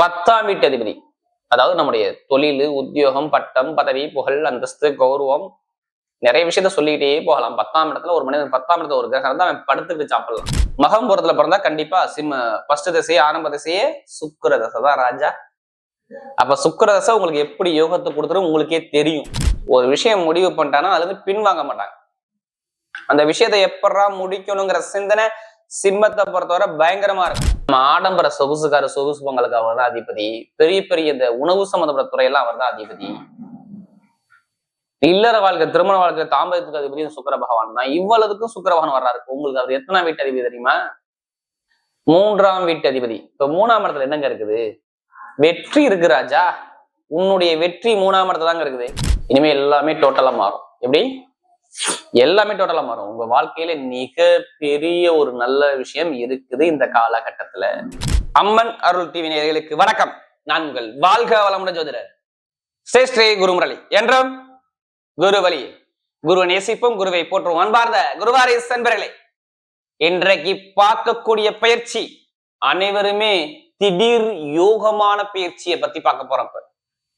பத்தாம் வீட்டு அதிபதி. அதாவது நம்முடைய தொழில் உத்தியோகம் பட்டம் பதவி புகழ் அந்தஸ்து கௌரவம் நிறைய விஷயத்த சொல்லிக்கிட்டே போகலாம். பத்தாம் இடத்துல ஒரு மனிதன் பத்தாம் இடத்துல ஒரு கிரகம் இருந்தா அவன் படுத்துக்கிட்டு சாப்பிடலாம். மகம்புறத்துல பிறந்தா கண்டிப்பா சிம்ம ஃபர்ஸ்ட் திசையே ஆரம்ப திசையே சுக்கர தசை தான் ராஜா. அப்ப சுக்கர தசை உங்களுக்கு எப்படி யோகத்தை கொடுத்துரும் உங்களுக்கே தெரியும். ஒரு விஷயம் முடிவு பண்ணிட்டானா அதுல இருந்து பின்வாங்க மாட்டாங்க. அந்த விஷயத்தை எப்படா முடிக்கணுங்கிற சிந்தனை சிம்மத்தை பொறுத்தவரை பயங்கரமா இருக்கும் நம்ம ஆடம்பர சொகுசுக்கார சொகுசு பொங்கலுக்கு அவர் தான் அதிபதி. பெரிய பெரிய இந்த உணவு சம்மந்தப்பட்ட துறையெல்லாம் அவர் தான் அதிபதி. இல்லற வாழ்க்கை திருமண வாழ்க்கை தாம்பரத்துக்கு அதிபதி சுக்கர பகவான் தான். இவ்வளவுக்கும் சுக்கர பகவான் வர்றாரு. உங்களுக்கு அவர் எத்தனாம் வீட்டு அதிபதி தெரியுமா? மூன்றாம் வீட்டு அதிபதி. இப்ப மூணாம் இடத்துல என்னங்க இருக்குது? வெற்றி இருக்கு ராஜா. உன்னுடைய வெற்றி மூணாம் இடத்துல தாங்க இருக்குது. இனிமே எல்லாமே டோட்டலா மாறும். எப்படி? எல்லாமே டோட்டலா மாறும். உங்க வாழ்க்கையில மிக பெரிய ஒரு நல்ல விஷயம் இருக்குது இந்த காலகட்டத்துல. அம்மன் அருள் டிவி நேர்களுக்கு வணக்கம். நான் உங்கள் வாழ்க வளமுடன் ஜோதிடர் ஸ்ரீ குருமுரளி. என்றும் குருவலி குருவை நேசிப்பும் குருவை போற்றும் அன்பார்ந்த குருவாரி சென்பர்களே இன்றைக்கு பார்க்கக்கூடிய பயிற்சி அனைவருமே திடீர் யோகமான பயிற்சியை பத்தி பார்க்க போறோம்.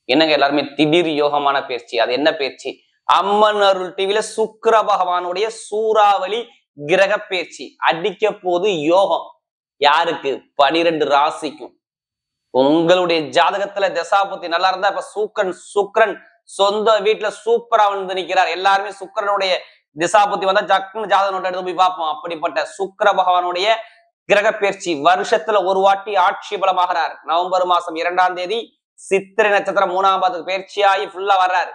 என்னங்க எல்லாருமே திடீர் யோகமான பயிற்சி? அது என்ன பயிற்சி? அம்மன் அருள் டிவில சுக்கர பகவானுடைய சூறாவளி கிரக பேச்சு அடிக்க போது யோகம். யாருக்கு? பனிரெண்டு ராசிக்கும். உங்களுடைய ஜாதகத்துல தசாபுத்தி நல்லா இருந்தா இப்ப சூக்கன் சுக்ரன் சொந்த வீட்டுல சூப்பரா வந்து நிக்கிறார். எல்லாருமே சுக்கிரனுடைய திசாபுத்தி வந்தா ஜக்குன்னு ஜாதகம் நோட்டை எடுத்து போய் பார்ப்போம். அப்படிப்பட்ட சுக்கர பகவானுடைய கிரக பயிற்சி வருஷத்துல ஒரு வாட்டி ஆட்சி பலமாகிறார். நவம்பர் மாசம் இரண்டாம் தேதி சித்திரை நட்சத்திரம் மூணாம் பாதத்துக்கு பயிற்சியாகி ஃபுல்லா வர்றாரு.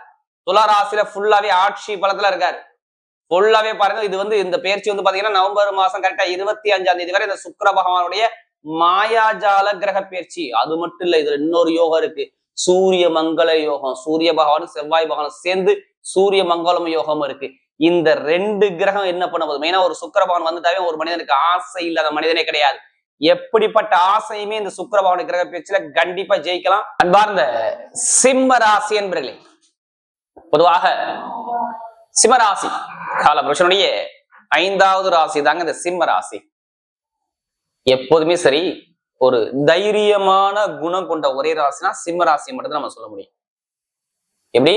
துளாராசில ஃபுல்லாவே ஆட்சி பலத்துல இருக்காரு. ஃபுல்லாவே பாருங்க இது வந்து இந்த பயிற்சி வந்து பாத்தீங்கன்னா நவம்பர் மாசம் கரெக்டா இருபத்தி அஞ்சாம் தேதி வரை இந்த சுக்கர பகவானுடைய மாயாஜால கிரக பயிற்சி. அது மட்டும் இல்ல இதுல இன்னொரு யோகம் இருக்கு. சூரிய மங்கள யோகம். சூரிய பகவானும் செவ்வாய் பகவானும் சேர்ந்து சூரிய மங்களம் யோகம் இருக்கு. இந்த ரெண்டு கிரகம் என்ன பண்ண மெயினா ஒரு சுக்கர பகவான் வந்துட்டாவே ஒரு மனிதனுக்கு ஆசை இல்லாத மனிதனே கிடையாது. எப்படிப்பட்ட ஆசையுமே இந்த சுக்கர பகவான் கிரக பயிற்சியில கண்டிப்பா ஜெயிக்கலாம். அன்பார்ந்த சிம்ம ராசி என்பர்களே பொதுவாக சிம்மராசி கால புருஷனுடைய ஐந்தாவது ராசி தாங்க இந்த சிம்ம ராசி எப்போதுமே சரி ஒரு தைரியமான குணம் கொண்ட ஒரே ராசினா சிம்ம ராசி மட்டும் நம்ம சொல்ல முடியும். எப்படி?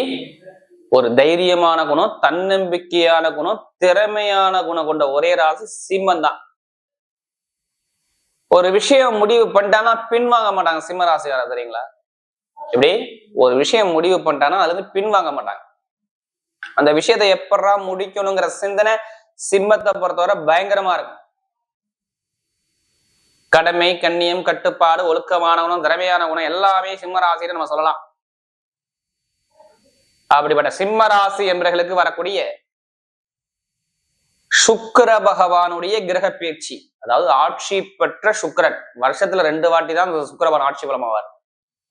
ஒரு தைரியமான குணம் தன்னம்பிக்கையான குணம் திறமையான குணம் கொண்ட ஒரே ராசி சிம்மம் தான் ஒரு விஷயம் முடிவு பண்ணிட்டானா பின்வாங்க மாட்டாங்க சிம்ம ராசிக்கார தெரியுங்களா? எப்படி? ஒரு விஷயம் முடிவு பண்ணிட்டானா அதுல இருந்து பின்வாங்க மாட்டாங்க. அந்த விஷயத்தை எப்படா முடிக்கணுங்கிற சிந்தனை சிம்மத்தை பொறுத்தவரை பயங்கரமா இருக்கும் கடமை கண்ணியம் கட்டுப்பாடு ஒழுக்கமான திறமையானவனும் திறமையான எல்லாமே சிம்மராசின்னு நம்ம சொல்லலாம். அப்படிப்பட்ட சிம்மராசி என்பவர்களுக்கு வரக்கூடிய சுக்கிர பகவானுடைய கிரக பயிற்சி. அதாவது ஆட்சி பெற்ற சுக்கரன். வருஷத்துல ரெண்டு வாட்டி தான் இந்த ஆட்சி ஆட்சி பலமாவார்.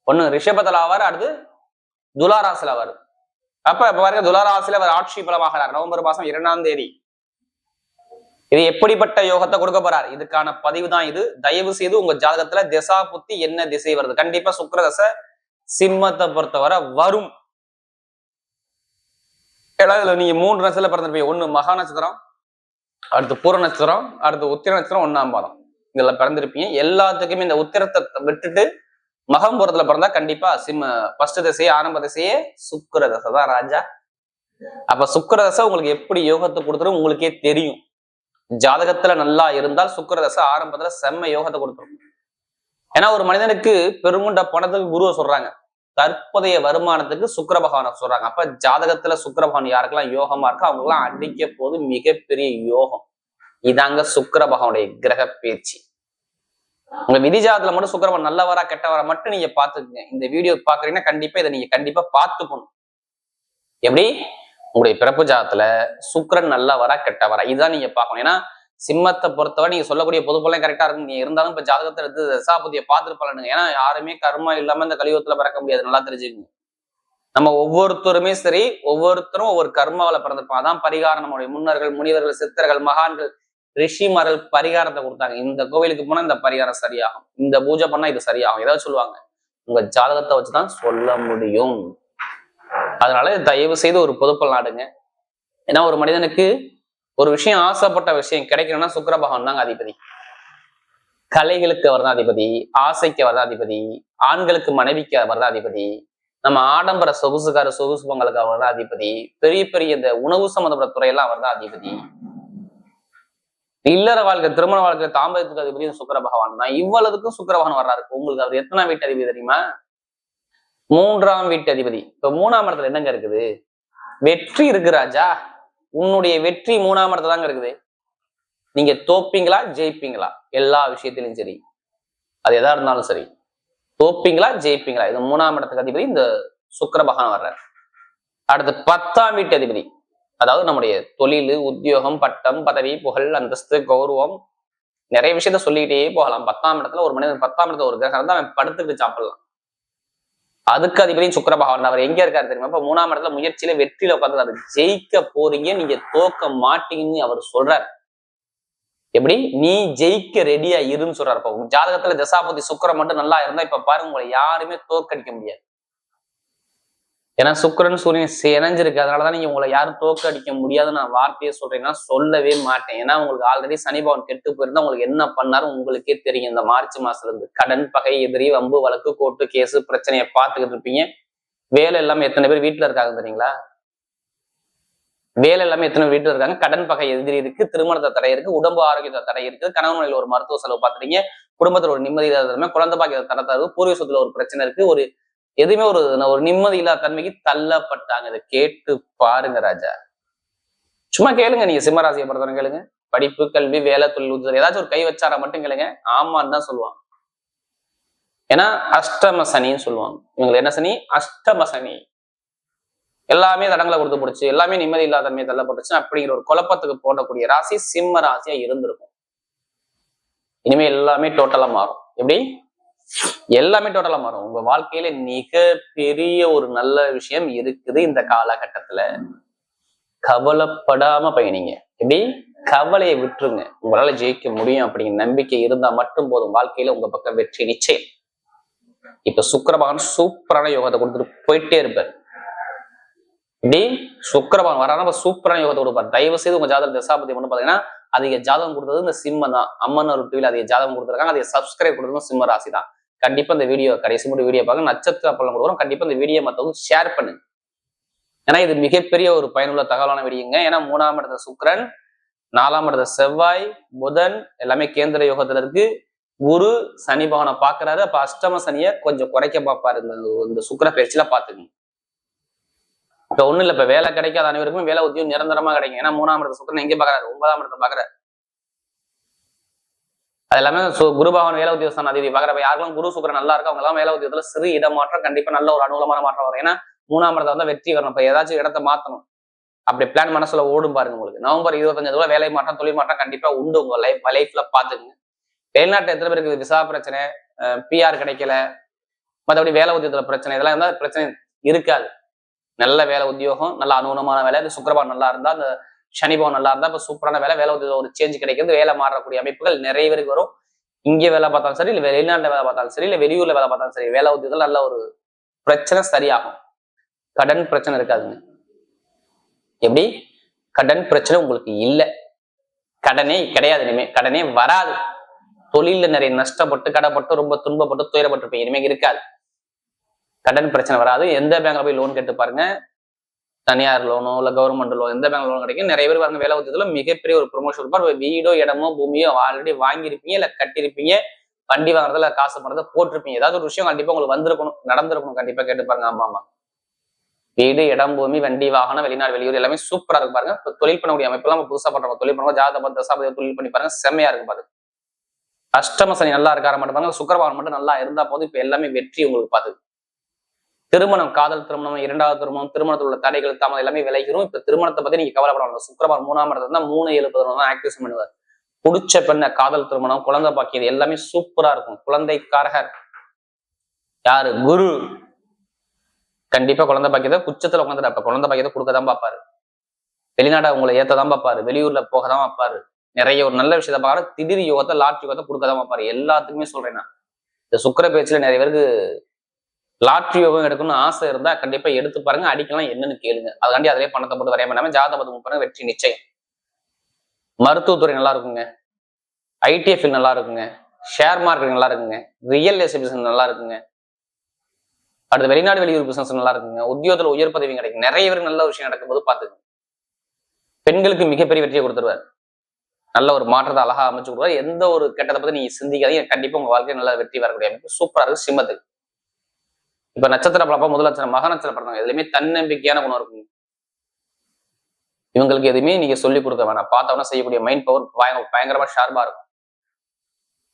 ஒண்ணு ரிஷபத்தில் ஆவார் அடுத்து துலாராசில் ஆவார். அப்ப இப்ப பாருங்க துலாராசில அவர் ஆட்சி பலமாகிறார். நவம்பர் மாசம் இரண்டாம் தேதி. இது எப்படிப்பட்ட யோகத்தை கொடுக்க போறார்? இதுக்கான பதிவு தான் இது. தயவு செய்து உங்க ஜாதகத்துல திசா புத்தி என்ன திசை வருது? கண்டிப்பா சுக்கரதசை சிம்மத்தை பொறுத்தவரை வரும். ஏதாவது இதுல நீங்க மூன்று நட்சத்திரம் பிறந்திருப்பீங்க. ஒண்ணு மகா நட்சத்திரம் அடுத்து பூர நட்சத்திரம் அடுத்து உத்திர நட்சத்திரம் ஒன்னாம் பாதம். இதுல பிறந்திருப்பீங்க. எல்லாத்துக்குமே இந்த உத்திரத்தை விட்டுட்டு மகம்புரத்துல பிறந்தா கண்டிப்பா சிம்ம ஃபர்ஸ்ட் திசையே ஆரம்ப திசையே சுக்கர தசை தான் ராஜா. அப்ப சுக்கர தசை உங்களுக்கு எப்படி யோகத்தை கொடுத்துரும்? உங்களுக்கே தெரியும். ஜாதகத்துல நல்லா இருந்தால் சுக்கர தசை ஆரம்பத்துல செம்ம யோகத்தை கொடுத்துரும். ஏன்னா ஒரு மனிதனுக்கு பெருங்குண்ட பணத்துக்கு குருவை சொல்றாங்க. தற்போதைய வருமானத்துக்கு சுக்கர பகவானை சொல்றாங்க. அப்ப ஜாதகத்துல சுக்கர பகவான் யாருக்கெல்லாம் யோகமா இருக்கோ அவங்க எல்லாம் அடிக்க போது மிகப்பெரிய யோகம். இதாங்க சுக்கர பகவானுடைய கிரக பேச்சு உங்க விதிஜாதத்துல மட்டும் சுக்கிரபகவான் நல்லவரா கெட்டவரா மட்டும் நீங்க பாத்துக்கங்க இந்த வீடியோ பாக்குறீங்கன்னா கண்டிப்பா இதை நீங்க கண்டிப்பா பார்த்துக்கணும். எப்படி? உங்களுடைய பிறப்பு ஜாதத்துல சுக்கரன் நல்லவரா கெட்டவரா இதுதான் நீங்க பார்க்கணும். ஏன்னா சிம்மத்தை பொறுத்தவரை நீங்க சொல்லக்கூடிய பொதுப்பெல்லாம் கரெக்டா இருக்கும். நீங்க இருந்தாலும் இப்ப ஜாதகத்தை எடுத்து தசாபதியை பார்த்துட்டு ஏன்னா யாருமே கர்மா இல்லாம இந்த கலியுகத்துல பிறக்க முடியாது. நல்லா தெரிஞ்சுக்கங்க. நம்ம ஒவ்வொருத்தருமே சரி ஒவ்வொருத்தரும் ஒவ்வொரு கர்மாவில பிறந்திருப்போம். அதான் பரிகாரம் நம்முடைய முன்னர்கள் முனிவர்கள் சித்தர்கள் மகான்கள். ரிஷிமார்கள் பரிகாரத்தை கொடுத்தாங்க. இந்த கோவிலுக்கு போனா இந்த பரிகாரம் சரியாகும். இந்த பூஜை பண்ணா இது சரியாகும். ஏதாவது சொல்லுவாங்க. உங்க ஜாதகத்தை வச்சுதான் சொல்ல முடியும். அதனால தயவு செய்து ஒரு பொதுப்பல் நாடுங்க. ஏன்னா ஒரு மனிதனுக்கு ஒரு விஷயம் ஆசைப்பட்ட விஷயம் கிடைக்கணும்னா சுக்கர பகவான் தாங்க அதிபதி. கலைகளுக்கு அவர் தான் அதிபதி. ஆசைக்கு அவர் தான் அதிபதி. ஆண்களுக்கு மனைவிக்கு அவர் தான் அதிபதி. நம்ம ஆடம்பர சொகுசுக்கார சொகுசு பொங்கலுக்கு அவர் தான் அதிபதி. பெரிய பெரிய இந்த உணவு சம்பந்தப்பட்ட துறையெல்லாம் அவர் தான் அதிபதி. இல்லற வாழ்க்கை திருமண வாழ்க்கை தாம்பரத்துக்கு அதிபதி சுக்கர பகவான் தான். இவ்வளவுக்கும் சுக்கிர பகவான் வர்றாரு. உங்களுக்கு அவர் எத்தனை வீட்டு அதிபதி தெரியுமா? மூன்றாம் வீட்டு அதிபதி. இப்ப மூணாம் இடத்துல என்னங்க இருக்குது? வெற்றி இருக்கு ராஜா. உன்னுடைய வெற்றி மூணாம் இடத்துல தாங்க இருக்குது. நீங்க தோப்பீங்களா? ஜெயிப்பீங்களா? எல்லா விஷயத்திலும் சரி. அது எதா இருந்தாலும் சரி. தோப்பீங்களா? ஜெயிப்பீங்களா? இது மூணாம் இடத்துக்கு அதிபதி இந்த சுக்கர பகவான் வர்றார். அடுத்து பத்தாம் வீட்டு அதிபதி. அதாவது நம்முடைய தொழில் உத்தியோகம் பட்டம் பதவி புகழ் அந்தஸ்து கௌரவம் நிறைய விஷயத்த சொல்லிக்கிட்டே போகலாம். பத்தாம் இடத்துல ஒரு மனிதன் பத்தாம் இடத்துல ஒரு கிரகம் இருந்தா அவன் படுத்துட்டு சாப்பிடலாம். அதுக்கு அதிபதியும் சுக்கர பகவான். அவர் எங்க இருக்காரு தெரியுமா? இப்ப மூணாம் இடத்துல முயற்சியில வெற்றியில உட்காந்து ஜெயிக்க போறீங்க நீங்க தோக்க மாட்டீங்கன்னு அவர் சொல்றாரு. எப்படி? நீ ஜெயிக்க ரெடியா இருன்னு சொல்றாரு. இப்போ ஜாதகத்துல தசாபதி சுக்கரம் மட்டும் நல்லா இருந்தா இப்ப பாருங்க உங்களை யாருமே தோற்கடிக்க முடியாது. ஏன்னா சுக்கிரன் சூரியன் இணைஞ்சிருக்கு அதனாலதான் நீங்க உங்களை யாரும் தோக்கடிக்க முடியாது. நான் வார்த்தையை சொல்றேன்னா சொல்லவே மாட்டேன். ஏன்னா உங்களுக்கு ஆல்ரெடி சனி பவன் கெட்டு போயிருந்தா உங்களுக்கு என்ன பண்ணாரு உங்களுக்கே தெரியும். இந்த மார்ச் மாசத்துல இருந்து கடன் பகை எதிரி வம்பு வழக்கு கோர்ட்டு கேஸ் பிரச்சனையை பார்த்துக்கிட்டு இருப்பீங்க. வேலை இல்லாம எத்தனை பேர் வீட்டுல இருக்காங்க தெரியுங்களா? வேலை எல்லாமே எத்தனை பேர் வீட்டுல இருக்காங்க? கடன் பகை எதிரி இருக்கு திருமணத்தை தடை இருக்கு உடம்பு ஆரோக்கியத்தை தடை இருக்கு கணவன் மனைவில ஒரு மருத்துவ செலவு பார்த்துட்டீங்க குடும்பத்துல ஒரு நிம்மதி இல்லாத குழந்தை பாக்கியத்தை தடை தருது பூர்வீக ஒரு பிரச்சனை இருக்கு ஒரு எதுவுமே ஒரு ஒரு நிம்மதி இல்லாத தன்மைக்கு தள்ளப்பட்டாங்க. இதை கேட்டு பாருங்க ராஜா. சும்மா கேளுங்க நீங்க சிம்மராசியை பொறுத்தவரை கேளுங்க. படிப்பு கல்வி வேலை தொழில் உதவி ஏதாச்சும் ஒரு கை வச்சாரா மட்டும் கேளுங்க. ஆமான்னு தான் சொல்லுவாங்க. ஏன்னா அஷ்டம சனின்னு சொல்லுவாங்க. இவங்களுக்கு என்ன சனி? அஷ்டம சனி. எல்லாமே தடங்களை கொடுத்து போடுச்சு. எல்லாமே நிம்மதி இல்லாத தன்மையை தள்ளப்பட்டுச்சு. அப்படிங்கிற ஒரு குழப்பத்துக்கு போடக்கூடிய ராசி சிம்ம ராசியா இருந்திருக்கும். இனிமே எல்லாமே டோட்டலா மாறும். எப்படி? எல்லாமே டோட்டலா மாறும். உங்க வாழ்க்கையில மிக பெரிய ஒரு நல்ல விஷயம் இருக்குது இந்த காலகட்டத்துல. கவலைப்படாம பயணிங்க. எப்படி? கவலையை விட்டுருங்க. உங்களால ஜெயிக்க முடியும் அப்படிங்கிற நம்பிக்கை இருந்தா மட்டும் போதும். வாழ்க்கையில உங்க பக்கம் வெற்றி நிச்சயம். இப்ப சுக்கரபகவான் சூப்பரான யோகத்தை கொடுத்துட்டு போயிட்டே இருப்பார். இப்படி சுக்கரபகவான் வரான சூப்பரான யோகத்தை கொடுப்பார். தயவு செய்து உங்க ஜாதகம் தசாபதி மட்டும் பாத்தீங்கன்னா அதிக ஜாதகம் கொடுத்தது இந்த சிம்ம தான். அம்மன் ஒரு டிவியில் அதிக ஜாதகம் கொடுத்துருக்காங்க. அதிக சப்ஸ்கிரைப் கொடுத்ததும் சிம்ம ராசி தான் கண்டிப்பா இந்த வீடியோ கடைசி மட்டும் வீடியோ பார்க்க நட்சத்திர பலன் கொடுக்குறோம் கண்டிப்பா இந்த வீடியோ மத்தவங்க ஷேர் பண்ணுங்க. ஏன்னா இது மிகப்பெரிய ஒரு பயனுள்ள தகவலான வீடியோங்க. ஏன்னா மூணாம் இடத்த சுக்ரன் நாலாம் இடத்த செவ்வாய் புதன் எல்லாமே கேந்திர யோகத்துல இருக்கு. குரு சனி பகவானை பாக்குறாரு. அப்ப அஷ்டம சனியை கொஞ்சம் குறைக்க பார்ப்பாரு. இந்த இந்த சுக்கிர பயிற்சியில பாத்துக்கணும் இப்ப ஒண்ணு இல்ல. இப்ப வேலை கிடைக்காத அனைவருக்கும் வேலை உத்தியோகம் நிரந்தரமா கிடைக்கும். ஏன்னா மூணாம் இடத்த சுக்கிரன் எங்க பாக்குறாரு? ஒன்பதாம் இடத்தை பாக்குறாரு. அது எல்லாமே குருபாவன் குரு பகவான் வேலை உத்தியோகம் அதிபதி பாக்குறப்ப யாருக்கும் குரு சுக்கிரன் நல்லா இருக்கு அவங்க எல்லாம் வேலை உத்தியோகத்துல சிறு இடமாற்றம் கண்டிப்பா நல்ல ஒரு அனுகூலமான மாற்றம் வரும். ஏன்னா மூணாம் இடத்துல வந்து வெற்றி வரணும். இப்ப ஏதாச்சும் இடத்த மாத்தணும். அப்படி பிளான் மனசுல ஓடும் பாருங்க உங்களுக்கு. நவம்பர் இருபத்தஞ்சு வேலை மாற்றம் தொழில் மாற்றம் கண்டிப்பா உண்டு உங்க லைஃப் லைஃப்ல பாத்துக்குங்க வெளிநாட்டு எத்தனை பேருக்கு விசா பிரச்சனை பிஆர் கிடைக்கல. மற்றபடி வேலை உத்தியோகத்துல பிரச்சனை இதெல்லாம் இருந்தால் பிரச்சனை இருக்காது. நல்ல வேலை உத்தியோகம் நல்ல அனுகூலமான வேலை. சுக்கரபான் நல்லா இருந்தா அந்த சனிபவன் நல்லா இருந்தா இப்ப சூப்பரான வேலை வேலை உத்தியோகம் ஒரு சேஞ்ச் கிடைக்கிறது வேலை மாறக்கூடிய அமைப்புகள் நிறைய பேருக்கு வரும். இங்கே வேலை பார்த்தாலும் சரி இல்ல வெளிநாட்டுல வேலை பார்த்தாலும் சரி இல்ல வெளியூர்ல வேலை பார்த்தாலும் சரி வேலை உதவிகள் நல்ல ஒரு பிரச்சனை சரியாகும். கடன் பிரச்சனை இருக்காதுங்க. எப்படி? கடன் பிரச்சனை உங்களுக்கு இல்லை. கடனே கிடையாது இனிமே. கடனே வராது. தொழில்ல நிறைய நஷ்டப்பட்டு கடைப்பட்டு ரொம்ப துன்பப்பட்டு துயரப்பட்டு இனிமே இருக்காது. கடன் பிரச்சனை வராது. எந்த பேங்க்ல போய் லோன் கேட்டு பாருங்க. தனியார் லோனோ இல்லை கவர்மெண்ட் லோன் எந்த பேங்க் லோன் கிடைக்கும் நிறைய பேர் பாருங்க வேலை உத்தியத்தில் மிகப்பெரிய ஒரு ப்ரொமோஷன் இருப்பார் வீடோ இடமோ பூமியோ ஆல்ரெடி வாங்கியிருப்பீங்க இல்ல கட்டியிருப்பீங்க வண்டி வாங்குறதுல காசு பணத்தை போட்டிருப்பீங்க. ஏதாவது ஒரு விஷயம் கண்டிப்பா உங்களுக்கு வந்திருக்கணும் நடந்திருக்கணும் கண்டிப்பா கேட்டு பாருங்க ஆமா ஆமா. வீடு இடம் பூமி வண்டி வாகனம் வெளிநாடு வெளியூர் எல்லாமே சூப்பரா இருக்கு பாருங்க. இப்ப தொழில் பண்ணக்கூடிய அமைப்பெல்லாம் நம்ம புதுசா பண்றோம். தொழில் பண்ணுவோம் ஜாதக தசாபதி தொழில் பண்ணி பாருங்க செம்மையா இருக்கு பாருங்க. அஷ்டம சனி நல்லா இருக்கார மட்டும் பாருங்க சுக்கரபாவன் மட்டும் நல்லா இருந்தா போதும். இப்ப எல்லாமே வெற்றி உங்களுக்கு பாத்து திருமணம் காதல் திருமணம் இரண்டாவது திருமணம் திருமணத்தில் உள்ள தடைகள் தாமதம் எல்லாமே விளைகிறோம் இப்ப திருமணத்தை பத்தி நீங்க கவலைப்பட வேண்டாம் மூணாம் இடத்துல தான் மூணு ஏழு பதினொன்று தான் ஆக்டிவேஷன் பண்ணுவார். புடிச்ச பெண்ண காதல் திருமணம் குழந்தை பாக்கியது எல்லாமே சூப்பரா இருக்கும். குழந்தைக்காரகர். யாரு? குரு. கண்டிப்பா குழந்தை பாக்கியத்தை குச்சத்துல உட்காந்துட்டு அப்ப குழந்தை பாக்கியத்தை கொடுக்க தான் பார்ப்பாரு. வெளிநாட்டை உங்களை ஏத்ததான் பாப்பாரு பார்ப்பாரு. வெளியூர்ல போக தான் பார்ப்பாரு. நிறைய ஒரு நல்ல விஷயத்த பாரு திடீர் யோகத்தை லாட் யோகத்தை கொடுக்க தான் பார்ப்பாரு. எல்லாத்துக்குமே சொல்றேன் நான். இந்த சுக்கர பேச்சுல நிறைய பேருக்கு லாட்ரி யோகம் எடுக்கணும்னு ஆசை இருந்தா கண்டிப்பா எடுத்து பாருங்க அடிக்கலாம் என்னன்னு கேளுங்க. அதுக்காண்டி அதிலே பணத்தை போட்டு வரைய பண்ணாம ஜாதபதம் பாருங்க வெற்றி நிச்சயம். மருத்துவத்துறை நல்லா இருக்குங்க. ஐடிஎஃப் நல்லா இருக்குங்க. ஷேர் மார்க்கெட் நல்லா இருக்குங்க. ரியல் எஸ்டேட் பிசினஸ் நல்லா இருக்குங்க. அடுத்து வெளிநாடு வெளியூர் பிசினஸ் நல்லா இருக்குங்க. உத்தியோகத்துல உயர் பதவி கிடைக்கும். நிறைய பேருக்கு நல்ல விஷயம் நடக்கும்போது பாத்துக்கங்க பெண்களுக்கு மிகப்பெரிய வெற்றியை கொடுத்துருவார். நல்ல ஒரு மாற்றத்தை அழகா அமைச்சு கொடுப்பாரு. எந்த ஒரு கெட்டதை பத்தி நீங்க சிந்திக்காதீங்க. கண்டிப்பா உங்க வாழ்க்கையில நல்ல வெற்றி வரக்கூடிய அமைப்பு. சூப்பரா இருக்கு. சிம்மத்துக்கு. இப்ப நட்சத்திர பழப்பா முதல் நட்சத்திரம் மக நட்சத்திர பிறந்தவங்க எதுலையுமே தன்னம்பிக்கையான குணம் இருக்குங்க. இவங்களுக்கு எதுவுமே நீங்க சொல்லி கொடுக்க வேணாம். பார்த்தவொன்னே செய்யக்கூடிய மைண்ட் பவர் பயங்கரமா ஷார்பா இருக்கும்.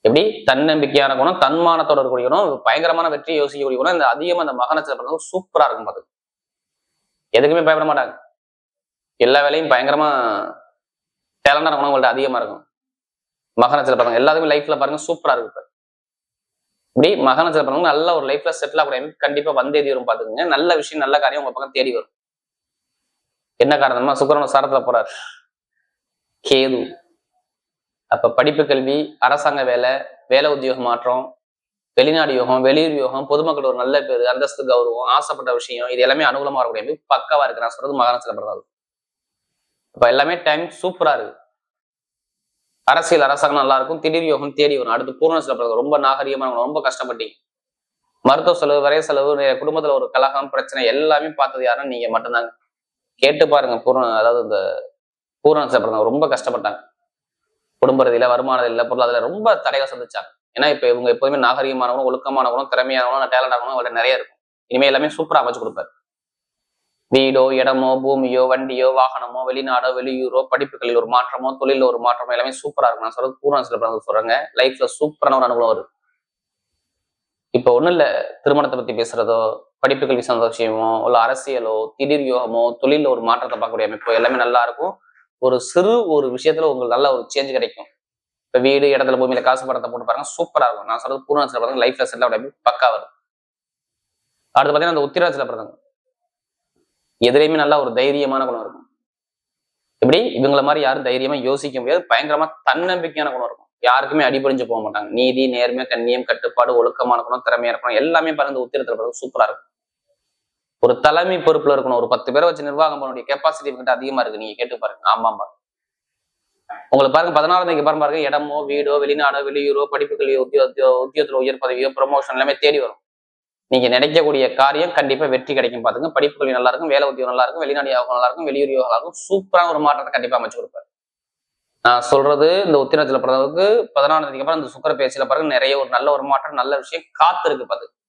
எப்படி? தன்னம்பிக்கையான குணம் தன்மானத்தோட இருக்கக்கூடிய குணம் பயங்கரமான வெற்றியை யோசிக்கக்கூடிய குணம் இந்த அதிகமா இந்த மக நட்சத்திர பிறந்தவங்க சூப்பரா இருக்கும் பார்த்து எதுக்குமே பயப்பட மாட்டாங்க. எல்லா வேலையும் பயங்கரமா டேலண்டான குணம் உங்கள்ட்ட அதிகமா இருக்கும். மக நட்சத்திர பிறந்தவங்க எல்லாத்துக்குமே லைஃப்ல பாருங்க சூப்பரா இருக்கு இப்ப. இப்படி மக நட்சத்திரம் பிறந்தவங்க நல்ல ஒரு லைஃப்ல செட்டில் ஆகக்கூடிய அமைப்பு கண்டிப்பா வந்தேதி வரும் பாத்துக்கோங்க. நல்ல விஷயம் நல்ல காரியம் உங்க பக்கம் தேடி வரும். என்ன காரணமா சுக்கரன் சாரத்துல போறார். கேது. அப்ப படிப்பு கல்வி அரசாங்க வேலை வேலை உத்தியோக மாற்றம் வெளிநாடு யோகம் வெளியூர் யோகம் பொதுமக்கள் ஒரு நல்ல பேர் அந்தஸ்து கௌரவம் ஆசைப்பட்ட விஷயம் இது எல்லாமே அனுகூலமா இருக்கக்கூடிய பக்கவா இருக்கு நான் சொல்றது மகாராஷ்டிரா பிறந்தாலும் இப்ப எல்லாமே டைம் சூப்பரா இருக்கு. அரசியல் அரசாங்கம் நல்லா இருக்கும். திடீர் யோகம் தேடி வரும். அடுத்து பூர்ணசில பிறகு ரொம்ப நாகரிகமான ரொம்ப கஷ்டப்பட்டீங்க. மருத்துவ செலவு வரைய செலவு குடும்பத்துல ஒரு கலகம் பிரச்சனை எல்லாமே பார்த்தது யாருன்னு நீங்க மட்டும்தாங்க. கேட்டு பாருங்க பூர்ண அதாவது இந்த பூர்ணசில பிறந்தவங்க ரொம்ப கஷ்டப்பட்டாங்க. குடும்ப ரீதியில வருமானம் இல்லை பொருளாதார ரொம்ப தடைகள் சந்திச்சாங்க. ஏன்னா இப்ப இவங்க எப்போதுமே நாகரிகமானவனும் ஒழுக்கமானவனும் திறமையானவனும் ஆகணும் அவர்கிட்ட நிறைய இருக்கும். இனிமே எல்லாமே சூப்பரா அமைச்சு கொடுப்பாரு. வீடோ இடமோ பூமியோ வண்டியோ வாகனமோ வெளிநாடோ வெளியூரோ படிப்புகளில் ஒரு மாற்றமோ தொழில ஒரு மாற்றமோ எல்லாமே சூப்பரா இருக்கும். நான் சொல்றது பூர்ண சில பிறகு சொல்றேங்க. லைஃப்ல சூப்பரான ஒரு அனுபவம் வரும் இப்போ ஒண்ணும் இல்ல திருமணத்தை பத்தி பேசுறதோ படிப்புகள் சந்தோஷமோ விஷயமோ இல்ல அரசியலோ திடீர் யோகமோ தொழில ஒரு மாற்றத்தை பார்க்கக்கூடிய அமைப்போ எல்லாமே நல்லா இருக்கும். ஒரு சிறு ஒரு விஷயத்துல உங்களுக்கு நல்ல ஒரு சேஞ்ச் கிடைக்கும். இப்ப வீடு இடத்துல பூமியில காசு படத்தை போட்டு பாருங்க சூப்பரா இருக்கும். நான் சொல்றது பூர்ணாச்சல பிறந்த லைஃப்ல செட்டில் ஆகிய பக்கா வரும் அடுத்து பாத்தீங்கன்னா அந்த உத்திராட்சியில பிறந்தவங்க எதிரையுமே நல்லா ஒரு தைரியமான குணம் இருக்கும். எப்படி? இவங்கள மாதிரி யாரும் தைரியமா யோசிக்க முடியாது. பயங்கரமா தன்னம்பிக்கையான குணம் இருக்கும். யாருக்குமே அடிபடிஞ்சு போக மாட்டாங்க. நீதி நேர்மை கண்ணியம் கட்டுப்பாடு ஒழுக்கமான குணம் திறமையா இருக்கணும். எல்லாமே பாருங்க உத்திரத்துல பிறகு சூப்பரா இருக்கும். ஒரு தலைமை பொறுப்புல இருக்கணும். ஒரு பத்து பேரை வச்சு நிர்வாகம் பண்ணக்கூடிய கெப்பாசிட்டி கிட்ட அதிகமா இருக்கு. நீங்க கேட்டு பாருங்க. ஆமா ஆமா. உங்களுக்கு பாருங்க. பதினாறாம் தேதி பாருங்க பாருங்க. இடமோ வீடோ வெளிநாடோ வெளியூரோ படிப்பு கல்வி உத்தியோ உத்தியோகத்துல உயர் பதவியோ ப்ரொமோஷன் எல்லாமே தேடி வரும். நீங்க நினைக்கக்கூடிய காரியம் கண்டிப்பா வெற்றி கிடைக்கும். பாத்துங்க படிப்பு கல்வி நல்லா இருக்கும் வேலை உத்தியோகம் நல்லா இருக்கும் வெளிநாடு யோகம் நல்லா இருக்கும் வெளியூர் யோகம் நல்லா இருக்கும் சூப்பரான ஒரு மாற்றத்தை கண்டிப்பா அமைச்சு கொடுப்பாரு. நான் சொல்றது இந்த உத்திரத்துல பிறந்தவருக்கு பதினாறாம் தேதிக்கு அப்புறம் இந்த சுக்கர பேச்சில பாருங்க நிறைய ஒரு நல்ல ஒரு மாற்றம் நல்ல விஷயம் காத்து இருக்கு பாத்து.